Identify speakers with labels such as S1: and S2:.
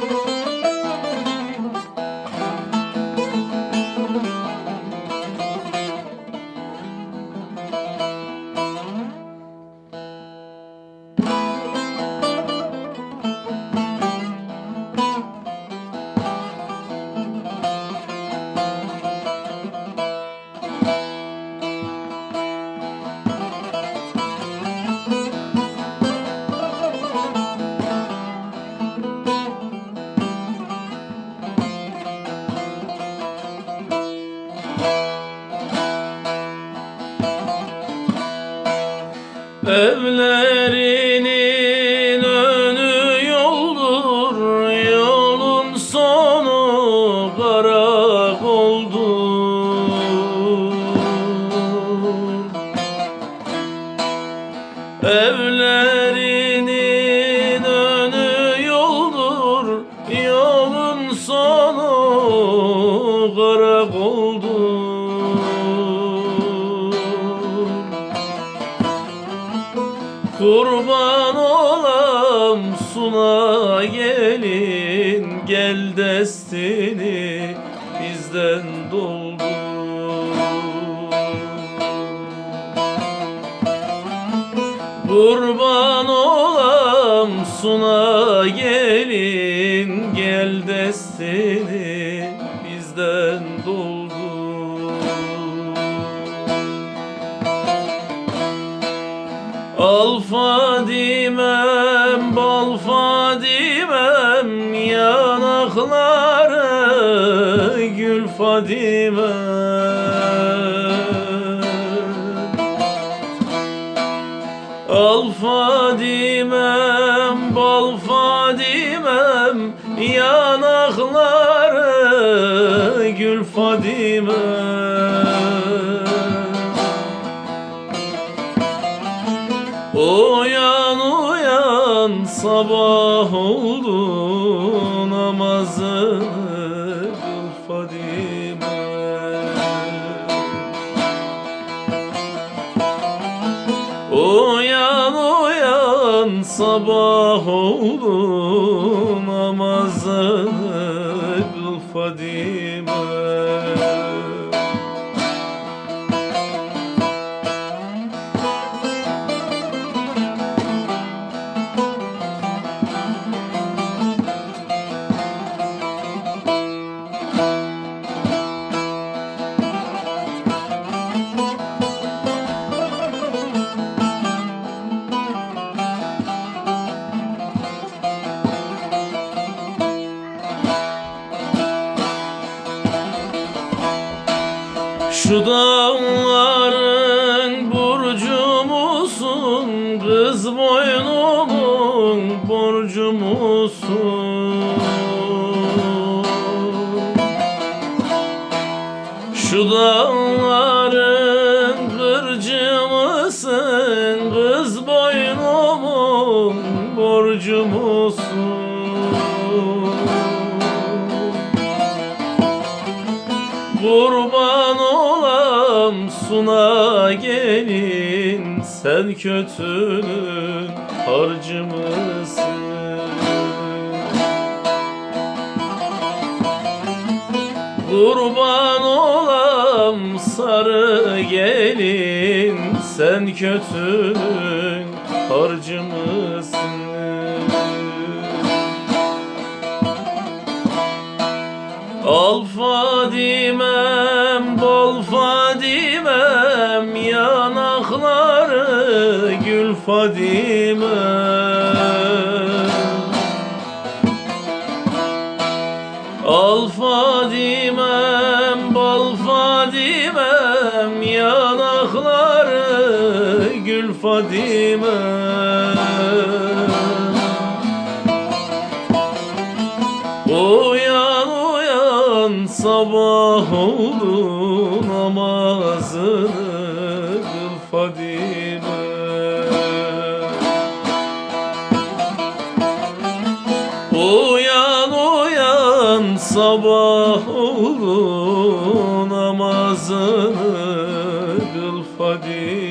S1: Oh, Evlerinin önü yoldur, yolun sonu karakoldur. Evlerinin Kurban olam suna gelin Gel destini bizden doldur. Kurban olam suna gelin Gel destini bizden doldur Fadimem, bal Fadimem Yanakları gül Fadimem. Al Fadimem, bal Fadimem Yanakları sabah oldu namazını kıl Fadime Uyan uyan sabah oldu namazını kıl Fadime Şu dağların burcu musun? Kız boynumun borcu musun? Şu dağların kırcı mısın? Kız boynumun borcu musun? Suna gelin Sen kötünün harcı mısın? Kurban olam sarı gelin Sen kötünün harcı mısın? Al Fadimem, gül Fadimem Al Fadimem, bal Fadimem Yanakları gül Fadimem Uyan uyan sabah oldu namazını kıl Fadime Uyan uyan sabah oldu namazını kıl Fadime